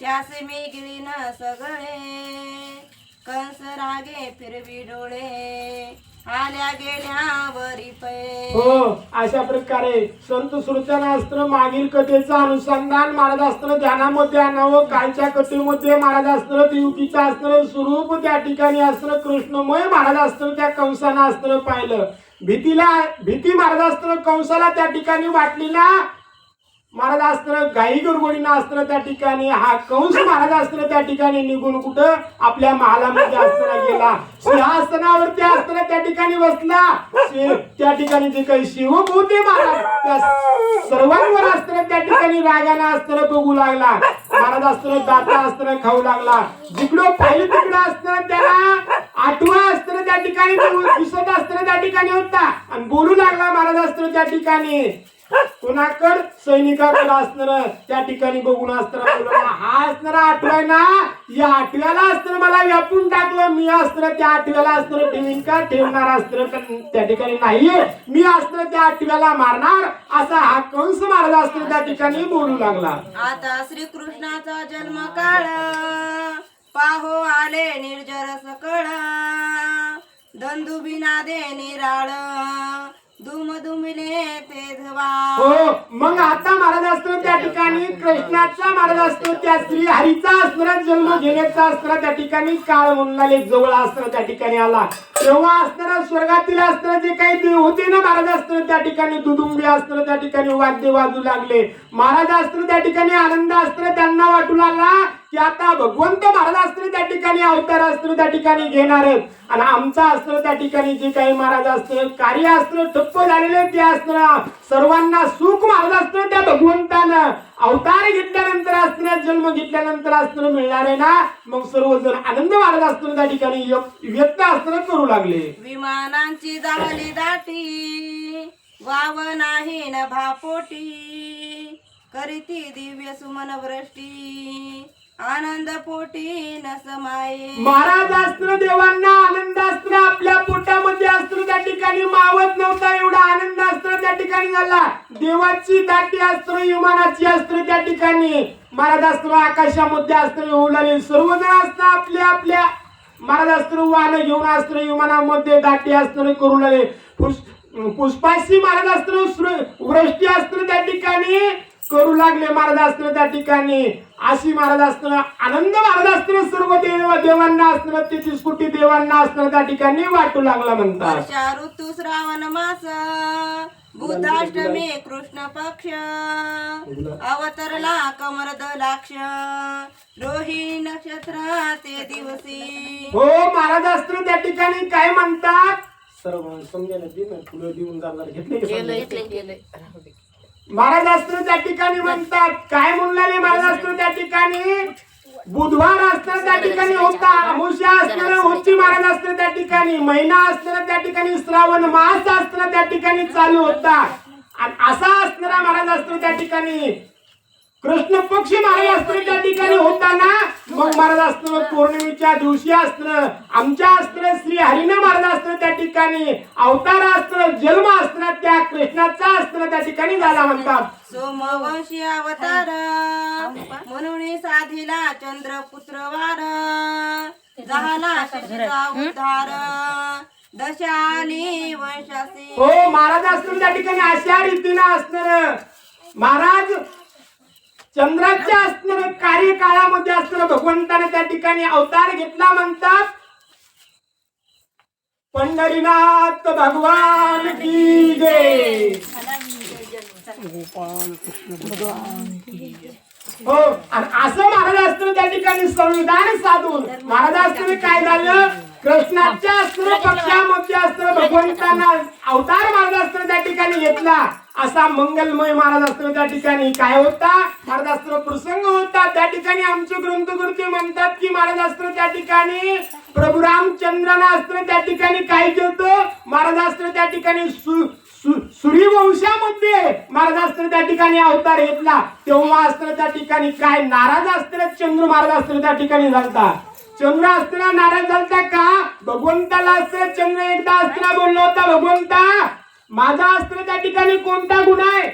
त्यास मी न सगळे. कंस रागे फिरवी डोळे. आल्या गेल्यावरी पै हो अशा प्रकारे संत अस्त्र मागील कथेचं अनुसंधान महाराजास्त्र ध्यानामध्ये आणावं. कालच्या कथेमध्ये महाराजास्त्र युतीचं अस्त्र स्वरूप त्या ठिकाणी अस्त्र कृष्णमय महाराजास्त्र त्या कंसानं अस्त्र पाहिलं. भीतीला भीती महाराजास्त्र कंसाला त्या ठिकाणी वाटली ना महाराज अस्त्र गाई गडबडीनं अस्त्र त्या ठिकाणी हा कंस महाराज अस्त्र त्या ठिकाणी निघून कुठं आपल्या महालामध्ये अस्त्र गेला. सिंहासनावरती अस्त्र त्या ठिकाणी बसला. त्या ठिकाणी जे काही शिवभूते महाराज त्या सर्वांवर अस्त्र त्या ठिकाणी रागानं अस्त्र बघू लागला. महाराज अस्त्र दाता अस्त्र खाऊ लागला. जिकडं पाहिलं तिकडं अस्त्र त्याला आठवा अस्त्र त्या ठिकाणी दिसत अस्त्र त्या ठिकाणी होता. आणि बोलू लागला महाराज अस्त्र त्या ठिकाणी. कोणाकड सैनिकाकडे असणार त्या ठिकाणी बघून असणार हा असणार आठवाय ना? या आठव्याला अस्त्र मला व्यापून टाकलं. मी अस्त्र त्या आठव्याला असणार ठेवीन का? ठेवणार अस्त्र त्या ठिकाणी नाहीये. मी अस्त्र त्या आठव्याला मारणार. असा हा कंस महाराज अस्त्र त्या ठिकाणी बोलू लागला. आता श्रीकृष्णाचा जन्म काळ. पाहो आले निर्जर सकळ दंदुबिना दे निराळ. दुम हो मग आता महाराज अस्त्र त्या ठिकाणी कृष्णाचा महाराज अस्त्र त्या श्री हरीचा अस्त्र जन्म घेण्याचा अस्त्र त्या ठिकाणी काळ म्हणलाले जवळ अस्त्र त्या ठिकाणी आला. तेव्हा असणारा स्वर्गातील अस्त्र जे काही देव होते ना महाराज अस्त्र त्या ठिकाणी दुदुंबी अस्त्र त्या ठिकाणी वाद्य वाजू लागले. महाराज अस्त्र त्या ठिकाणी आनंद अस्त्र त्यांना वाटू लागला. की आता भगवंत महाराज अस्त्र त्या ठिकाणी अवतार अस्त्र त्या ठिकाणी घेणार. आहेत आणि आमचा अस्त्र त्या ठिकाणी जे काही महाराज असतं कार्य अस्त्र ठप्प झालेले ते असतं सर्वांना सुख महाराज अस्त्र त्या भगवंतानं. अवतार घेतल्यानंतर अस्त्र जन्म घेतल्यानंतर अस्त्र मिळणार आहे ना? मग सर्वजण आनंद महाराज असतो त्या ठिकाणी य- व्यक्त अस्त्र करू लागले. विमानांची झाली दाटी वाव नाही न भापोटी करीती दिव्य सुमन वृष्टी. आनंद पोटी नसमाये. महाराज अस्त्र देवांना आनंद अस्त्र आपल्या पोटामध्ये अस्त्र त्या ठिकाणी मावत नव्हता एवढा आनंद अस्त्र त्या ठिकाणी झाला. देवाची दाटी अस्त्र विमानाची अस्त्र त्या ठिकाणी. महाराज अस्त्र आकाशामध्ये अस्त्र होऊ लागले. सर्वजण अस्त्र आपल्या आपल्या. महाराज अस्त्र वाहन घेऊन अस्त्र विमानामध्ये दाटी अस्त्र करू लागले. पुष्- पुष्पाशी महाराज अस्त्र वृष्टी अस्त्र त्या ठिकाणी करू लागले महाराज अस्त्र त्या ठिकाणी. अशी महाराज अस्त्र आनंद महाराज अस्त्र सर्व देव देवांना अस्त्र तेहतीस कोटी देवांना अस्त्र त्या ठिकाणी वाटू लागला म्हणतात. वर्षा ऋतू श्रावण मास बुद्धाष्टमी कृष्ण पक्ष अवतरला कमर दलाक्ष रोहिणी नक्षत्र ते दिवसी. हो महाराज अस्त्र त्या ठिकाणी काय म्हणतात? सर्व समजायला दे ना फुलं देऊन जाणार घेतले की? महाराज अस्त्र त्या ठिकाणी म्हणतात. काय म्हणणारे महाराज अस्त्र त्या ठिकाणी? बुधवार अस्त्र त्या ठिकाणी होता. अमुष्या अस्त्र होती महाराज अस्त्र त्या ठिकाणी. महिना अस्त्र त्या ठिकाणी. श्रावण मास अस्त्र त्या ठिकाणी चालू होता. असा असणारा महाराज अस्त्र त्या ठिकाणी. कृष्ण पक्षी महाराज अस्त्र त्या ठिकाणी होताना मग महाराज अस्त्र पौर्णिमेच्या दिवशी अस्त्र आमच्या अस्त्र श्री हरिने महाराज अस्त्र त्या ठिकाणी अवतार अस्त्र जन्म अस्त्र त्या कृष्णाचा अस्त्र त्या ठिकाणी झाला म्हणतात. सोमवंशी अवतार म्हणून साधिला चंद्रपुत्र वार झाला उद्धार दशाली वंशासी. हो महाराज अस्त्र त्या ठिकाणी अशा रीतीनं असणार. महाराज चंद्राच्या असणाऱ्या कार्यकाळामध्ये असणारा भगवंताने त्या ठिकाणी अवतार घेतला म्हणतात. पंढरीनाथ भगवान की जय. हो आणि असं महाराज असतं त्या ठिकाणी संविधान साधून महाराज असतं काय झालं? कृष्णाच्या अस्त्र पक्षामध्ये अस्त्र भगवंतांना अवतार मार्गास्त्र त्या ठिकाणी घेतला. असा मंगलमय महाराजास्त्र त्या ठिकाणी काय होता? महाराजास्त्र प्रसंग होता. त्या ठिकाणी आमचे ग्रंथकृती म्हणतात की महाराजास्त्र त्या ठिकाणी प्रभू रामचंद्रानं अस्त्र त्या ठिकाणी काय केलं महाराजास्त्र त्या ठिकाणी सूर्यवंशामध्ये महाराजास्त्र त्या ठिकाणी अवतार घेतला. तेव्हा अस्त्र त्या ठिकाणी काय? नाराज अस्त्र चंद्र महाराजास्त्र त्या ठिकाणी झालता. चंद्र अस्त्र नाराज झालता का? भगवंताला अस्त्र चंद्र एकदा अस्त्र बोललो होता भगवंता माझा अस्त्र त्या ठिकाणी कोणता गुण आहे?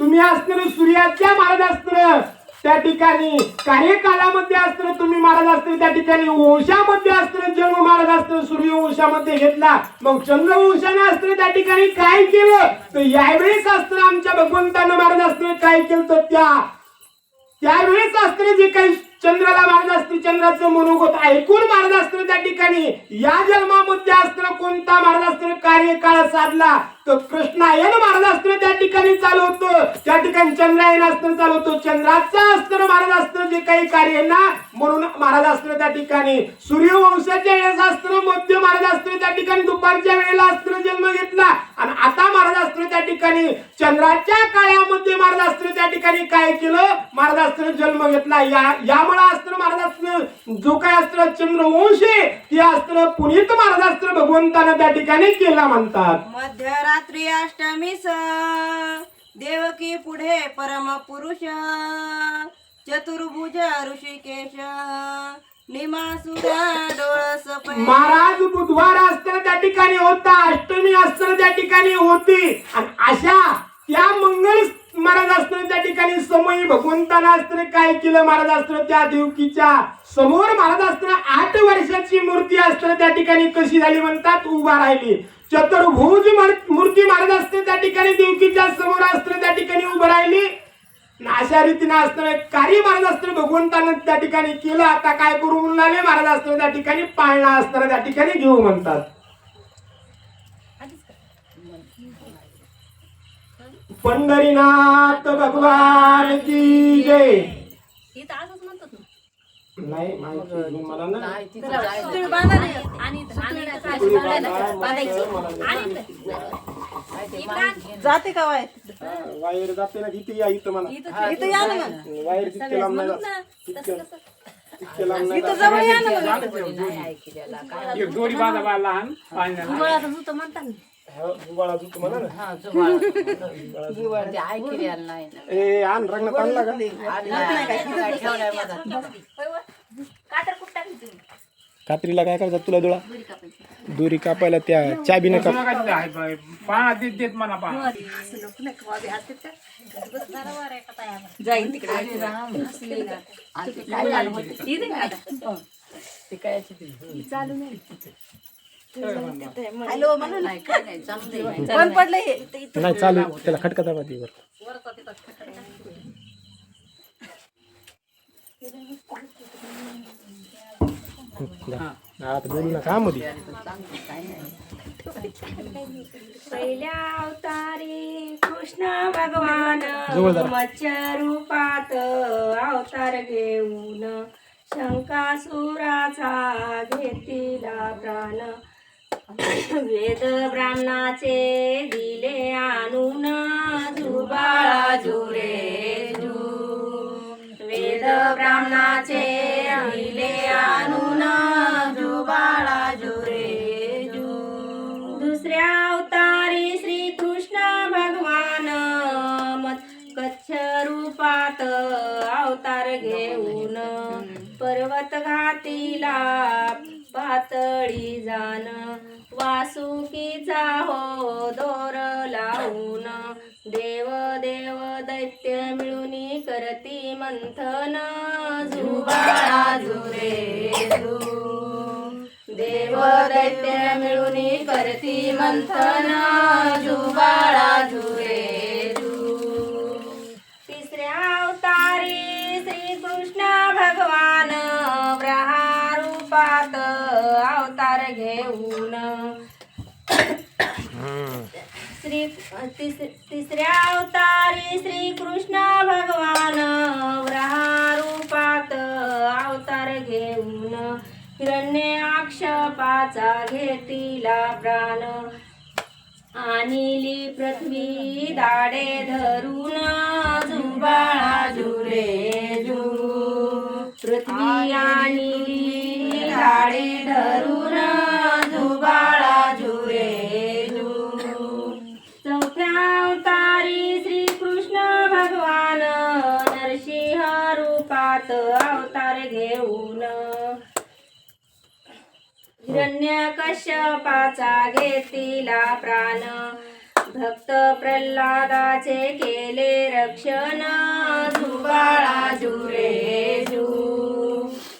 तुम्ही अस्त्र सूर्याच्या महाराज अस्त्र. त्या ठिकाणी कार्यकालामध्ये अस्त्र तुम्ही महाराज अस्त्र त्या ठिकाणी वंशामध्ये अस्त्र जन्म महाराज असताना सूर्यवंशामध्ये घेतला. मग चंद्रवंशाने अस्त्र त्या ठिकाणी काय केलं? तर यावेळेस अस्त्र आमच्या भगवंतानं महाराज अस्त्र काय केलं? तर त्या त्यावेळेस अस्त्र जे काही चंद्राला मार्गास्त्र चंद्राचं मनोगत ऐकून मार्गास्त्र त्या ठिकाणी. या जन्मामध्ये असताना कोणता मार्गास्त्र कार्यकाळ साधला. तर कृष्णायन महाराज असताना त्या ठिकाणी चालू त्या ठिकाणी चंद्रायन अस्त्र चालू चंद्राचा चंद्राचं असताना महाराज असताना जे काही कार्य ना म्हणून महाराज असताना त्या ठिकाणी. सूर्यवंशाच्या वेळेस अस्त्र मध्य महाराज असताना त्या ठिकाणी. दुपारच्या वेळेला अस्त्र जन्म घेतला आणि आता महाराज अस्त्र त्या ठिकाणी. चंद्राच्या काळामध्ये महाराज असताना त्या ठिकाणी. काय केलं? महाराज अस्त्र जन्म घेतला. या यामुळे अस्त्र महाराज असताना जो काय अस्त्र चंद्रवंश आहे ते अस्त्र पुनीत महाराज अस्त्र भगवंतानं त्या ठिकाणी केला म्हणतात. रात्री अष्टमीस देवकी पुढे परम पुरुष. चतुर्भुज ऋषिकेश. महाराज बुधवार असताना त्या ठिकाणी होता अष्टमी असताना त्या ठिकाणी होती. आणि अशा त्या मंगळ महाराज असताना त्या ठिकाणी समयी भगवंताला असताना काय केलं महाराज असताना? त्या देवकीच्या समोर महाराज असताना आठ वर्षाची मूर्ती असताना त्या ठिकाणी कशी झाली म्हणतात? उभा राहिली. चतुर्भुज मूर्ती मारत असते त्या ठिकाणी देवकीच्या समोर असते त्या ठिकाणी उभं राहिली. अशा रीतीने असताना कार्य महाराज असताना भगवंतानं त्या ठिकाणी केलं आता काय करू म्हणाले महाराज असताना त्या ठिकाणी पाळणा असताना त्या ठिकाणी घेऊ म्हणतात. पंढरीनाथ भगवान की जय इथं असंच म्हणतात ना. नाही माहिती मला ना. आणि आणि बांधायला बांधायचं. मला. आणि. जाते का वाय हा, वायर जाते ना इथे या इथं म्हणा इथं- या ना मग वायर तितके लांब नाही म्हणून जात. ना, तसं कसं? तितके लांब नाही इथं जात. जवळ या ना मग एक जोडी बांधा बा लहान पाळण्याला हिवाळ्यात जुतं म्हणतात ना. हा, गुबाळा जुत म्हणा ना नाही ए आण रंगणात आणला का टाकली तुम्ही? कात्रीला काय करायचं तुला डोळा? दोरी कापायला त्या चाबीने काप? पाहा देत देत मला पाहा हे. नाही. चालू त्याला खटका दाबा ती वर आता बोलू नका. मध्ये पहिल्या अवतारी कृष्ण भगवान. मत्स्य रूपात अवतार घेऊन शंकासुराचा घेतीला प्राण. वेद ब्राह्मणाचे दिले आणून जुबाळा जुरे वेद ब्राह्मणाचे दिले आणून जुबाळा जुरे जू दुसऱ्या अवतारी श्री कृष्ण भगवान मत कच्छ रूपात अवतार घेऊन पर्वत घातीला पातळी जाण. वासुकीचा हो दो मंथन जुबाळा जुरे जू देव दैत्य मिळून करती मंथन जुबाळा जुरे तिस, तिसऱ्या अवतारी श्री कृष्ण भगवान ब्रहा रूपात अवतार घेऊन हिरण्य आक्षपाचा घेतीला प्राण. आणिली पृथ्वी दाडे धरून जुबाळा जुरे जू. पृथ्वी आणिली दाडे धरून हिरण्य कश्यपाचा घेतीला प्राण. भक्त प्रल्हादाचे केले रक्षण. जुबाळा जुरे जू.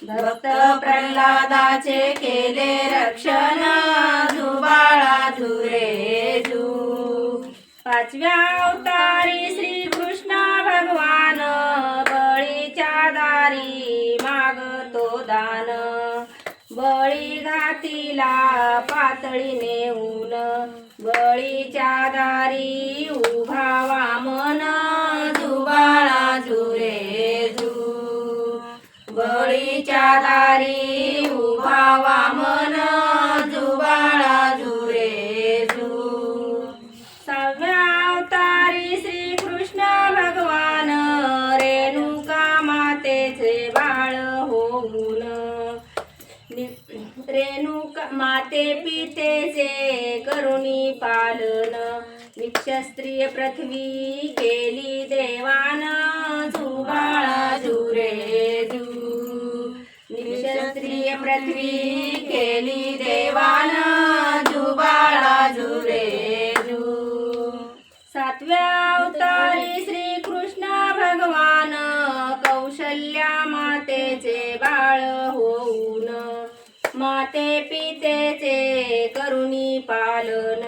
भक्त प्रल्हादाचे केले रक्षण. जुबाळा जुरे जू. पाचव्या अवतार घातीला पातळी नेऊन बळीच्या दारी उभावा मन जुबाळा जुरे जू. बळीच्या दारी उभावा मन निक्षस्त्रिय पृथ्वी गेली देवान जुबाळा जुरे जू निक्षत्रिय पृथ्वी केली देवान जुबाळा जुरे जू सातव्या अवतारी श्री कृष्ण भगवान कौशल्या मातेचे बाळ होऊन माते पितेचे करुणी पालन.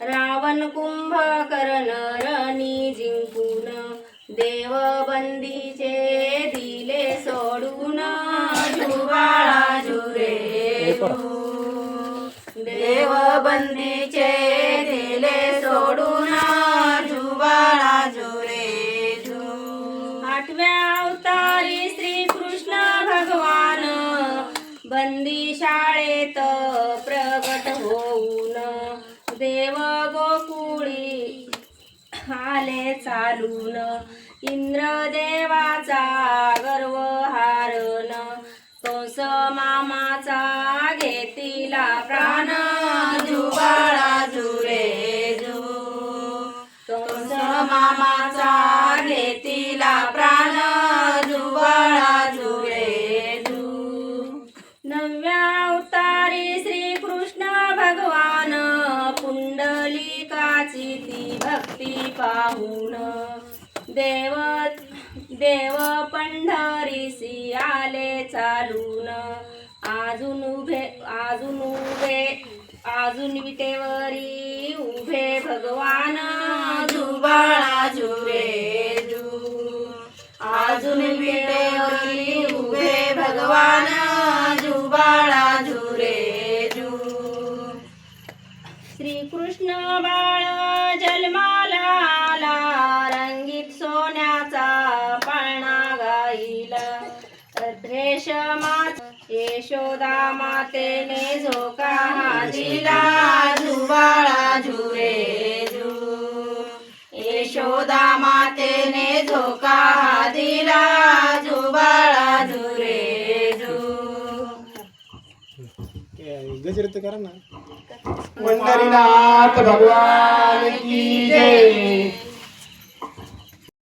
रावण कुंभकर्ण रणी जिंकून देवबंदीचे दिले सोडून जुबाळा जुरे देवबंदीचे दिले सोडून जुबाळा जुरे आठव्या अवतारी श्री कृष्ण भगवान बंदी शाळेत प्रगट होऊन देव गोकुळी आले चालून. इंद्रदेवाचा गर्व हारण कंस मामाचा घेतीला प्राण जुबाळा. देव देव पंढरीसी आले चालून. अजून उभे अजून उभे अजून विटेवरी उभे भगवान. जुबाळा जुरे जू. अजून विटेवरी उभे भगवान. यशोदा मातेने झोका हा दिला जुबाळा जुरे जू. यशोदा मातेने झोका हा दिला जुबाळा जुरे जू. गजर तर करा ना. पंढरीनाथ भगवान की जय.